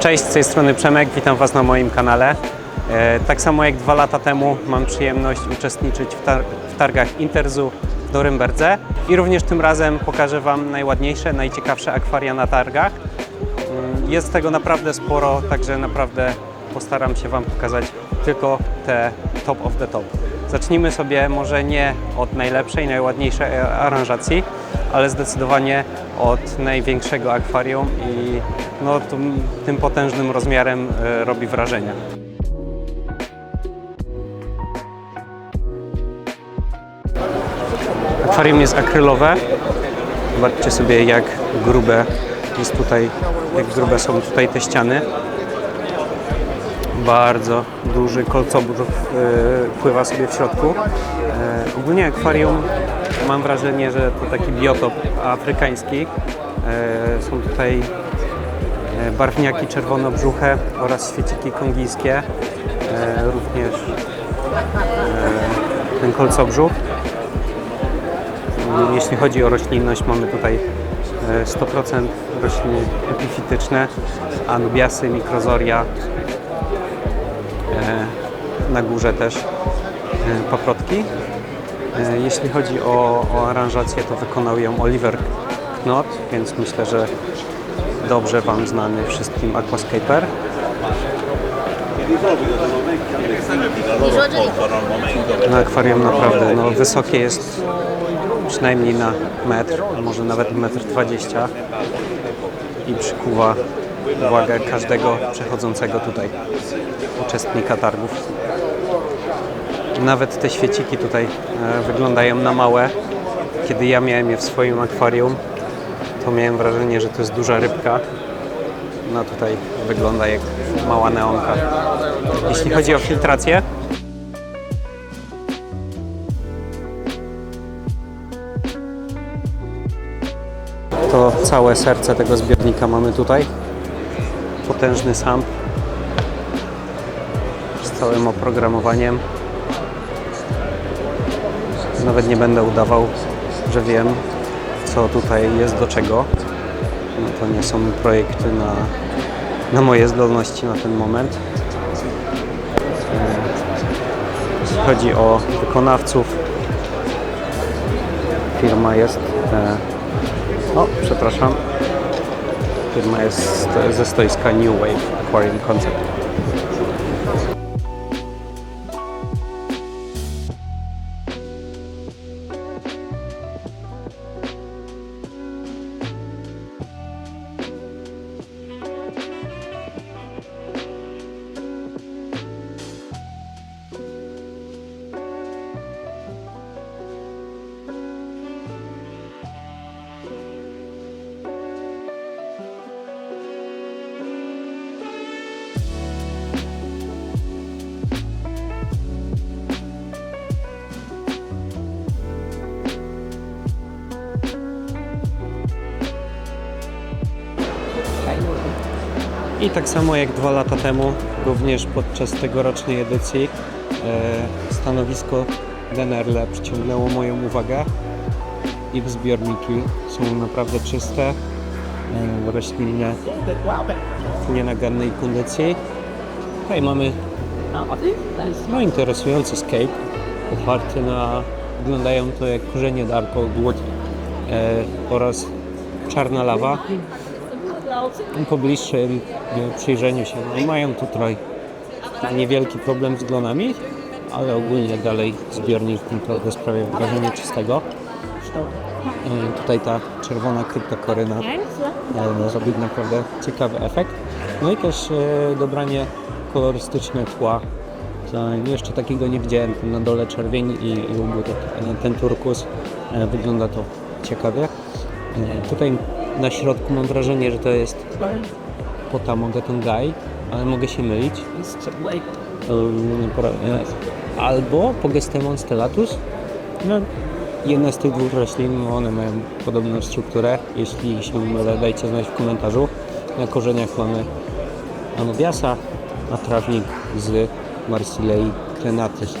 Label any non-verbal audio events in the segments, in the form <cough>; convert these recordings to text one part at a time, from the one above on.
Cześć, z tej strony Przemek, witam Was na moim kanale. E, Tak samo jak dwa lata temu mam przyjemność uczestniczyć w, tar- w targach Interzu w Norymberdze i również tym razem pokażę Wam najładniejsze, najciekawsze akwaria na targach. Mm, Jest tego naprawdę sporo, także naprawdę postaram się Wam pokazać tylko te top of the top. Zacznijmy sobie może nie od najlepszej, najładniejszej aranżacji, ale zdecydowanie od największego akwarium i no, tym, tym potężnym rozmiarem e, robi wrażenie. Akwarium jest akrylowe. Zobaczcie sobie jak grube jest tutaj, jak grube są tutaj te ściany. Bardzo duży kolcobór e, pływa sobie w środku. E, ogólnie akwarium mam wrażenie, że to taki biotop afrykański. E, są tutaj e, barwniaki czerwonobrzuche oraz świeciki kongijskie. E, również ten kolcobrzuch. Jeśli chodzi o roślinność, mamy tutaj e, 100% rośliny epifityczne, anubiasy, mikrozoria, na górze też paprotki. E, Jeśli chodzi o, o aranżację, to wykonał ją Oliver Knot, więc myślę, że dobrze Wam znany wszystkim Aquascaper. No, akwarium naprawdę no, wysokie jest przynajmniej na metr, może nawet metr dwadzieścia i przykuwa uwagę każdego przechodzącego tutaj uczestnika targów. Nawet te świeciki tutaj e, wyglądają na małe. Kiedy ja miałem je w swoim akwarium, to miałem wrażenie, że to jest duża rybka. No tutaj wygląda jak mała neonka. Jeśli chodzi o filtrację, to całe serce tego zbiornika mamy tutaj. Potężny sam z całym oprogramowaniem. Nawet nie będę udawał, że wiem, co tutaj jest do czego. No to nie są projekty na, na moje zdolności na ten moment. E, Jeśli chodzi o wykonawców, firma jest. E, o, przepraszam. Firma jest ze stoiska New Wave Aquarium Concept. I tak samo jak dwa lata temu, również podczas tegorocznej edycji, e, stanowisko Denerle przyciągnęło moją uwagę. Ich zbiorniki są naprawdę czyste, e, roślinne, w nienagannej kondycji. Tutaj mamy no, interesujący scape, oparty na, wyglądają to jak korzenie Darko Głód e, oraz czarna lawa po bliższym przyjrzeniu się no, mają tutaj niewielki problem z glonami, ale ogólnie dalej zbiornik naprawdę sprawia wrażenie czystego. E, Tutaj ta czerwona kryptokoryna e, robi naprawdę ciekawy efekt. No i też e, dobranie kolorystyczne tła. Jeszcze takiego nie widziałem, na dole czerwień i, i ten- turkus. Wygląda to ciekawie. Tutaj na środku mam wrażenie, że to jest Potamogetongai, ale mogę się mylić. Pora- e, Albo Pogestemon stellatus. No, jedna z tych dwóch roślin, one mają podobną strukturę. Jeśli się mylę, dajcie znać w komentarzu. Na korzeniach mamy Anubiasa, a trawnik z Marsilei crenatus.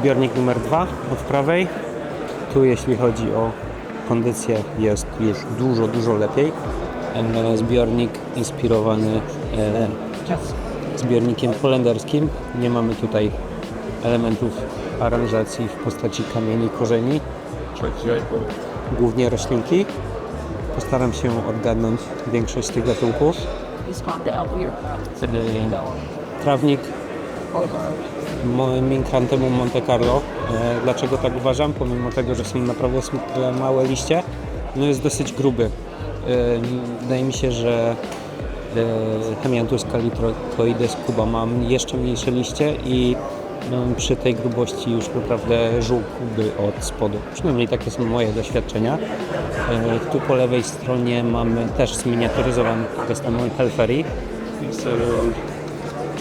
Zbiornik numer dwa od prawej. Tu jeśli chodzi o kondycję jest już dużo, dużo lepiej. Zbiornik inspirowany e, zbiornikiem holenderskim. Nie mamy tutaj elementów aranżacji w postaci kamieni, korzeni, głównie roślinki. Postaram się odgadnąć większość z tych gatunków. Trawnik moim Minkrantemu Monte Carlo. E, Dlaczego tak uważam? Pomimo tego, że są naprawdę małe liście, no jest dosyć gruby. E, Wydaje mi się, że e, Hemianthus calitrocoides cuba ma jeszcze mniejsze liście i no, przy tej grubości już naprawdę żółkłby od spodu. Przynajmniej takie są moje doświadczenia. Tu po lewej stronie mamy też zminiaturyzowany Testamon Helferi.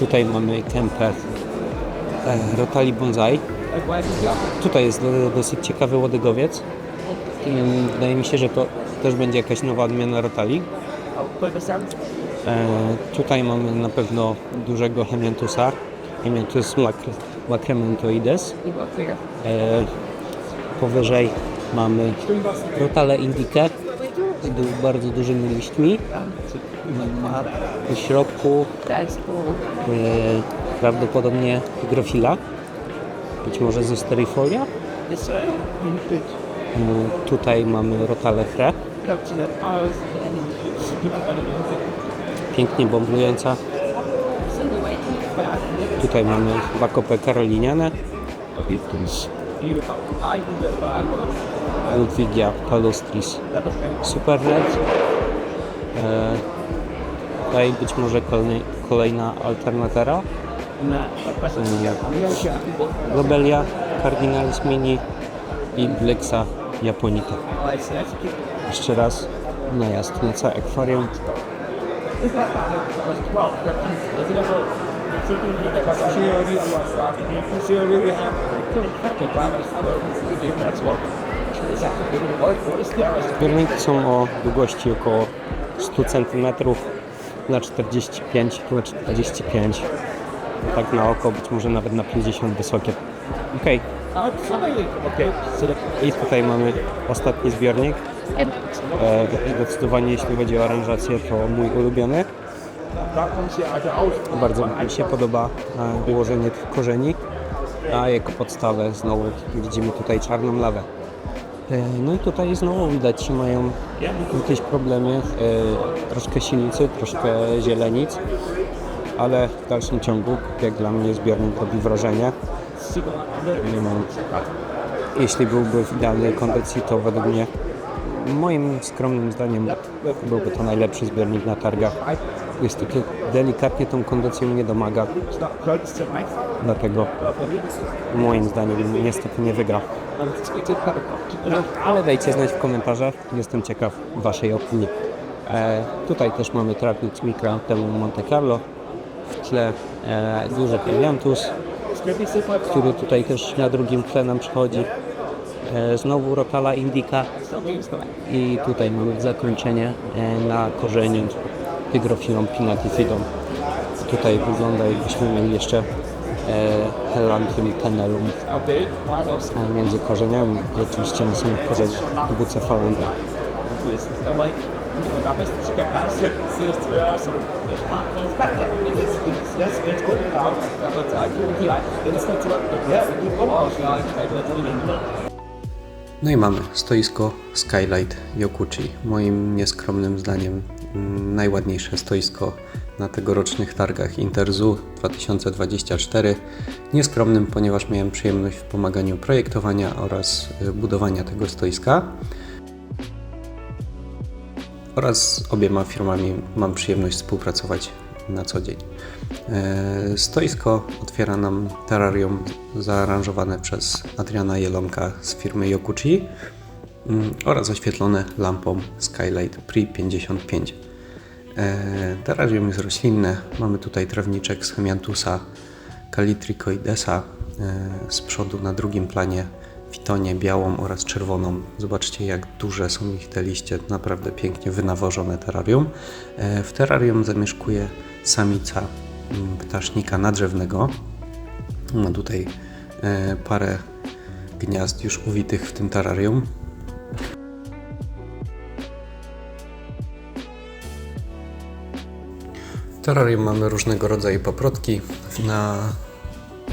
Tutaj mamy e, Rotali Bonsai. Tutaj jest do, dosyć ciekawy łodygowiec. Mm, Wydaje mi się, że to też będzie jakaś nowa odmiana Rotali. E, tutaj mamy na pewno dużego Hemiantusa. Hemiantus lac- lacramentoides. E, powyżej mamy Rotale indica z bardzo dużymi liśćmi. W środku e, prawdopodobnie hygrofila, być może zosterifolia. This way. Mm, Tutaj mamy Rotale chre, Up to the paws pięknie bomblująca. Tutaj mamy Bakopę karoliniane, Ludwigia palustris super red. E, tutaj być może kolejny, kolejna alternatera. Lobelia cardinalis mini i Blexa japonica. Jeszcze raz najazd na całe akwarium. Zbiorniki są o długości około 100 cm na 45 na 45 tak na oko, być może nawet na 50 wysokie. Ok, i tutaj mamy ostatni zbiornik. E, zdecydowanie jeśli chodzi o aranżację to mój ulubiony. Bardzo mi się podoba e, ułożenie tych korzeni, a jako podstawę znowu widzimy tutaj czarną lawę. E, No i tutaj znowu widać, że mają jakieś problemy, e, troszkę sinicy, troszkę zielenic, ale w dalszym ciągu, jak dla mnie, zbiornik robi wrażenie. Jeśli byłby w idealnej kondycji, to według mnie, moim skromnym zdaniem, byłby to najlepszy zbiornik na targach. Jest takie delikatnie tą kondycją nie domaga, dlatego moim zdaniem niestety nie wygra. Ale dajcie znać w komentarzach, jestem ciekaw Waszej opinii. E, tutaj też mamy trawnik Mikra temu Monte Carlo. W tle e, duży Helianthus, który tutaj też na drugim tle nam przychodzi. E, znowu Rotala Indica i tutaj mamy zakończenie e, na korzeniu Hygrophilą pinnatifidum. Tutaj wygląda jakbyśmy mieli jeszcze e, Helantium tenellum e, między korzeniami oczywiście samych korzeniach bucefalonda. No i mamy stoisko Skylight Yokuchi. Moim nieskromnym zdaniem najładniejsze stoisko na tegorocznych targach Interzoo 2024. Nieskromnym, ponieważ miałem przyjemność w pomaganiu projektowania oraz y, budowania tego stoiska. Oraz z obiema firmami mam przyjemność współpracować na co dzień. E, Stoisko otwiera nam terrarium zaaranżowane przez Adriana Jelonka z firmy Yokuchi mm, oraz oświetlone lampą Skylight Pre 55. E, Terrarium jest roślinne. Mamy tutaj trawniczek z Hemiantusa calitricoidesa. E, Z przodu na drugim planie fitonie białą oraz czerwoną. Zobaczcie jak duże są ich te liście, naprawdę pięknie wynawożone terrarium. E, W terrarium zamieszkuje samica mm, ptasznika nadrzewnego. Ma tutaj parę gniazd już uwitych w tym terrarium. Terrarium mamy różnego rodzaju paprotki. Na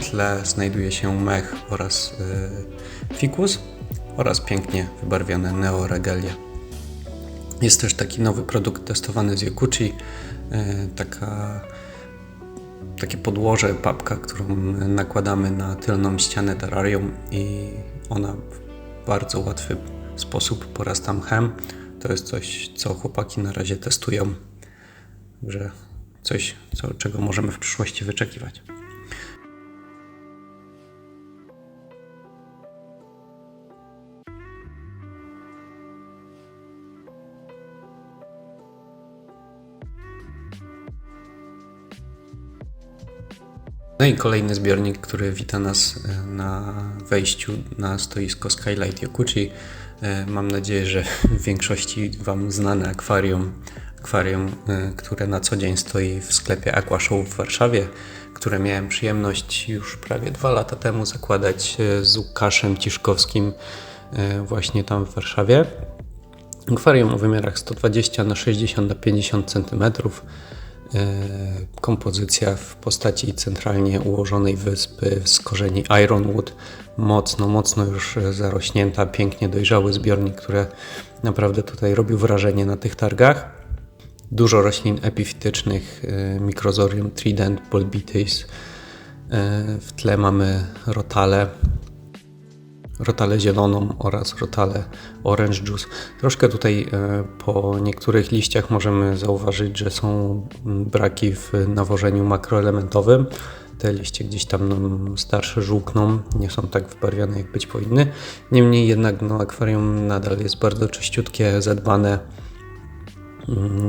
tle znajduje się mech oraz y, fikus oraz pięknie wybarwione neoregalia. Jest też taki nowy produkt testowany z Yakuchi, y, taka, takie podłoże, papka, którą nakładamy na tylną ścianę terrarium i ona w bardzo łatwy sposób porasta mchem. To jest coś, co chłopaki na razie testują, że coś, co, czego możemy w przyszłości wyczekiwać. No i kolejny zbiornik, który wita nas e, na wejściu na stoisko Skylight Yokuchi. E, Mam nadzieję, że w większości Wam znane akwarium, akwarium, e, które na co dzień stoi w sklepie Aquashow w Warszawie, które miałem przyjemność już prawie dwa lata temu zakładać e, z Łukaszem Ciszkowskim e, właśnie tam w Warszawie. Akwarium o wymiarach 120 na 60 na 50 cm. Kompozycja w postaci centralnie ułożonej wyspy z korzeni Ironwood. Mocno, mocno już zarośnięta, pięknie dojrzały zbiornik, który naprawdę tutaj robił wrażenie na tych targach. Dużo roślin epifitycznych, e, Microzorium trident, Bolbitis. E, W tle mamy rotale, rotalę zieloną oraz rotalę orange juice. Troszkę tutaj e, po niektórych liściach możemy zauważyć, że są braki w nawożeniu makroelementowym. Te liście gdzieś tam starsze żółkną, nie są tak wybarwione jak być powinny. Niemniej jednak no, akwarium nadal jest bardzo czyściutkie, zadbane.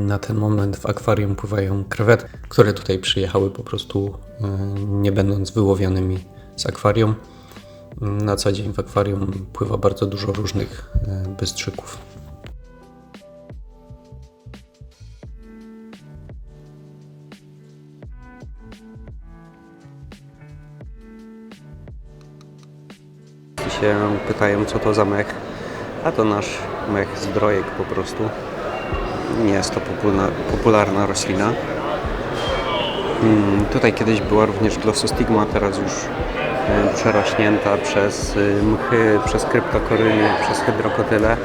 Na ten moment w akwarium pływają krewetki, które tutaj przyjechały po prostu e, nie będąc wyłowionymi z akwarium. Na co dzień w akwarium pływa bardzo dużo różnych e, bystrzyków. się pytają, co to za mech, a to nasz mech zdrojek po prostu. Nie jest to popula- popularna roślina. Mm, Tutaj kiedyś była również glossostigma, teraz już e, przerośnięta przez y, mchy, przez kryptokoryny, przez hydrokotyle.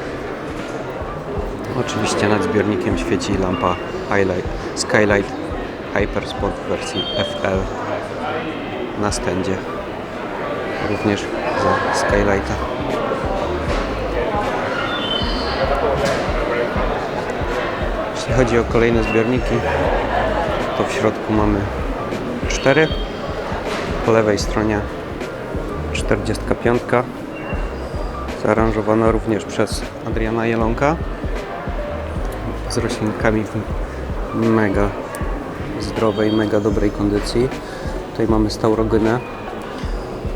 Oczywiście nad zbiornikiem świeci lampa Highlight, Skylight Hyperspot w wersji FL na stędzie. Również za Skylighta. Jeśli chodzi o kolejne zbiorniki, to w środku mamy cztery. Po lewej stronie 45. Zaaranżowana również przez Adriana Jelonka. Z roślinkami w mega zdrowej, mega dobrej kondycji. Tutaj mamy staurogynę,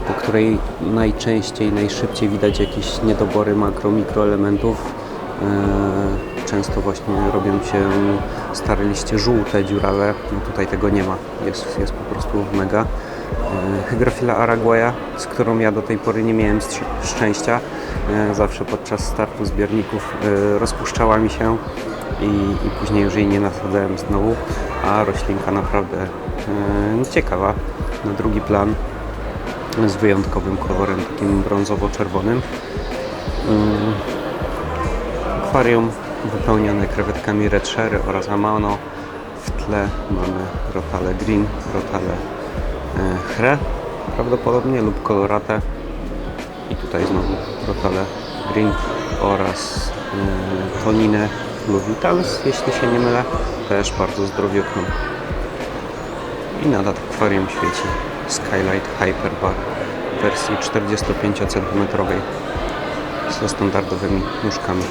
po której najczęściej, najszybciej widać jakieś niedobory makro, mikroelementów. Eee, Często właśnie robią się stare liście żółte, dziurawe. No tutaj tego nie ma. Jest, jest po prostu mega. E, Hygrofila araguaya, z którą ja do tej pory nie miałem szczęścia. E, Zawsze podczas startu zbiorników e, rozpuszczała mi się i, i później już jej nie nasadzałem znowu, a roślinka naprawdę e, no, ciekawa. Na drugi plan z wyjątkowym kolorem, takim brązowo-czerwonym. Mm, Akwarium wypełnione krewetkami Red Sherry oraz Amano. W tle mamy rotale Green, rotale e, Chre prawdopodobnie lub Colorate. I tutaj znowu rotale Green oraz e, Toninę Luvitans, jeśli się nie mylę. Też bardzo zdrowiutną. I nad akwarium świeci Skylight Hyperbar w wersji 45 cm ze standardowymi nóżkami.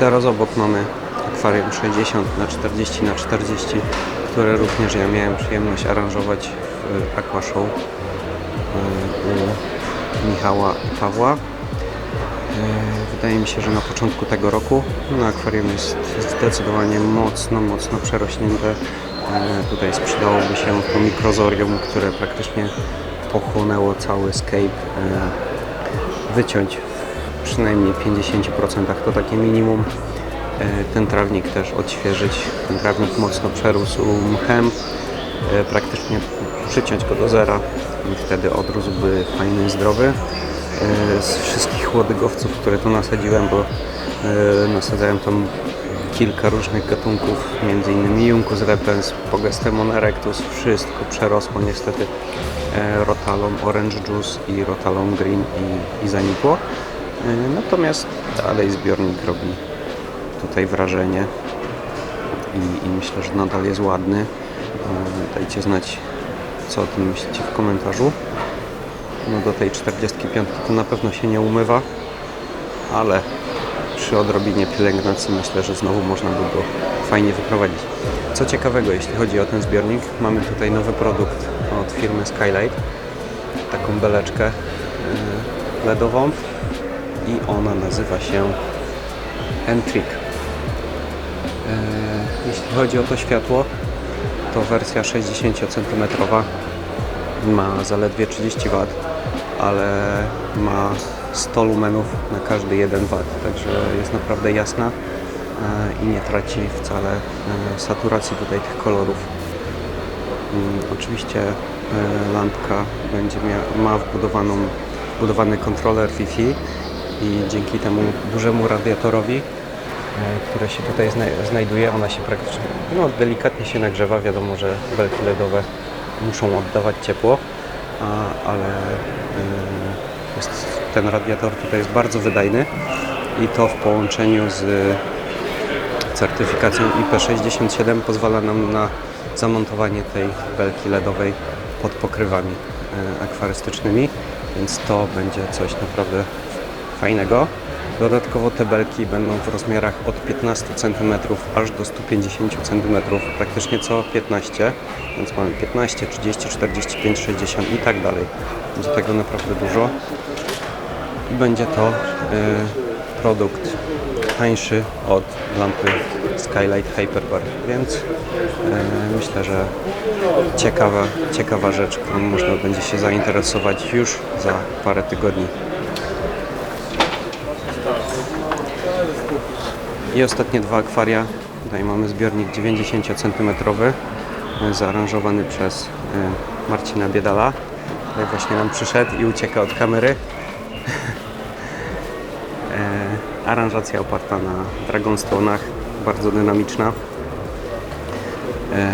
Zaraz obok mamy akwarium 60 na 40 na 40, które również ja miałem przyjemność aranżować w Aquashow y, u Michała i Pawła. Wydaje mi się, że na początku tego roku no, akwarium jest zdecydowanie mocno, mocno przerośnięte. E, Tutaj sprzedałoby się to mikrozorium, które praktycznie pochłonęło cały scape. E, Wyciąć przynajmniej 50% to takie minimum. E, Ten trawnik też odświeżyć. Ten trawnik mocno przerósł mchem. E, Praktycznie przyciąć go do zera i wtedy odrósłby fajny, zdrowy. E, Z wszystkich łodygowców, które tu nasadziłem, bo nasadzałem tam kilka różnych gatunków, innymi Juncus repens, Pogestemon erectus, wszystko przerosło niestety Rotalon Orange Juice i Rotalon Green i, i zanikło. E, Natomiast dalej zbiornik robi tutaj wrażenie i, i myślę, że nadal jest ładny. E, Dajcie znać, co o tym myślicie w komentarzu. No do tej 45 to na pewno się nie umywa, ale przy odrobinie pielęgnacji myślę, że znowu można by go fajnie wyprowadzić. Co ciekawego, jeśli chodzi o ten zbiornik, mamy tutaj nowy produkt od firmy Skylight. Taką beleczkę yy, LEDową i ona nazywa się Entric. Yy, Jeśli chodzi o to światło, to wersja 60 cm ma zaledwie 30 W, ale ma 100 lumenów na każdy 1 W, także jest naprawdę jasna e, i nie traci wcale e, saturacji tutaj tych kolorów. Mm, Oczywiście e, lampka będzie mia- ma wbudowany kontroler Wi-Fi i dzięki temu dużemu radiatorowi, e, które się tutaj zna- znajduje, ona się praktycznie no, delikatnie się nagrzewa. Wiadomo, że belki LEDowe muszą oddawać ciepło, a, ale e, jest, ten radiator tutaj jest bardzo wydajny i to w połączeniu z certyfikacją IP67 pozwala nam na zamontowanie tej belki LEDowej pod pokrywami e, akwarystycznymi, więc to będzie coś naprawdę fajnego. Dodatkowo te belki będą w rozmiarach od 15 cm aż do 150 cm, praktycznie co 15, więc mamy 15, 30, 45, 60 i tak dalej. Będzie tego naprawdę dużo i będzie to e, produkt tańszy od lampy Skylight Hyperbar, więc e, myślę, że ciekawa, ciekawa rzecz, którą można będzie się zainteresować już za parę tygodni. I ostatnie dwa akwaria. Tutaj mamy zbiornik 90 cm zaaranżowany przez e, Marcina Biedala. Tutaj właśnie nam przyszedł i ucieka od kamery. <laughs> E, aranżacja oparta na Dragonstone'ach, bardzo dynamiczna. E,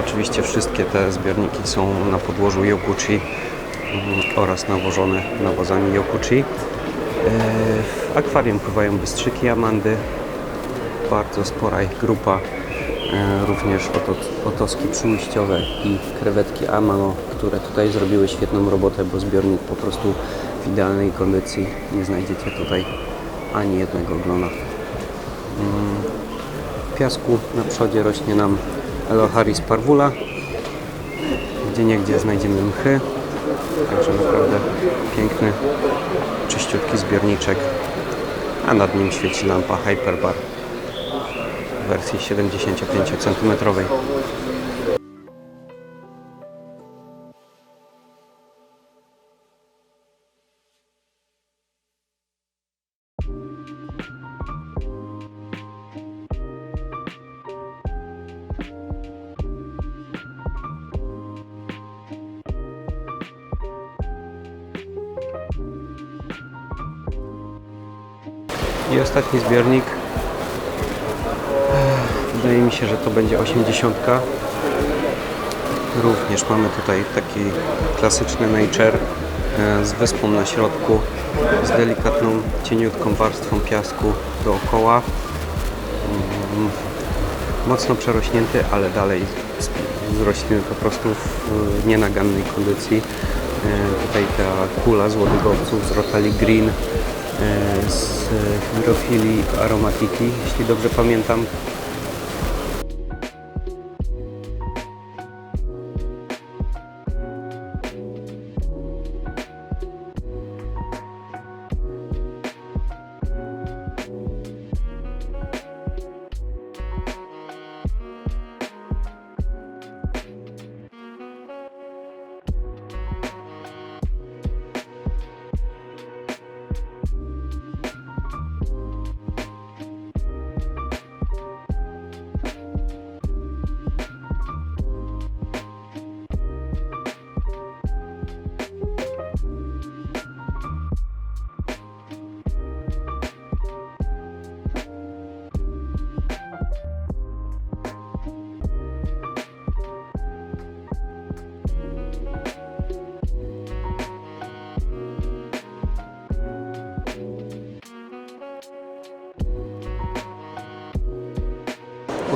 oczywiście wszystkie te zbiorniki są na podłożu Yokuchi mm, oraz nawożone nawozami Yokuchi. E, w akwarium pływają bystrzyki Amandy, bardzo spora ich grupa, e, również oto, otoski przyujściowe i krewetki Amano, które tutaj zrobiły świetną robotę, bo zbiornik po prostu w idealnej kondycji. Nie znajdziecie tutaj ani jednego glona. Mm, W piasku na przodzie rośnie nam Eloharis parvula, gdzie niegdzie znajdziemy mchy, także naprawdę piękny, czyściutki zbiorniczek, a nad nim świeci lampa Hyperbar wersji 75 cm. I ostatni zbiornik. Wydaje mi się, że to będzie 80. Również mamy tutaj taki klasyczny nature e, z wyspą na środku, z delikatną, cieniutką warstwą piasku dookoła. Mm, Mocno przerośnięty, ale dalej z, rośliny po prostu w nienagannej kondycji. E, Tutaj ta kula z łodygowców z Rotali Green e, z Hydrophili aromatiki, jeśli dobrze pamiętam.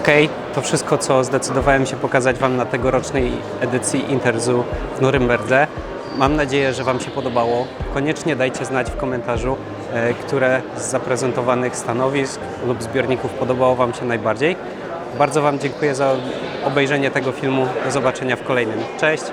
Okej, to wszystko, co zdecydowałem się pokazać Wam na tegorocznej edycji Interzoo w Norymberdze. Mam nadzieję, że Wam się podobało. Koniecznie dajcie znać w komentarzu, e, które z zaprezentowanych stanowisk lub zbiorników podobało Wam się najbardziej. Bardzo Wam dziękuję za obejrzenie tego filmu. Do zobaczenia w kolejnym. Cześć!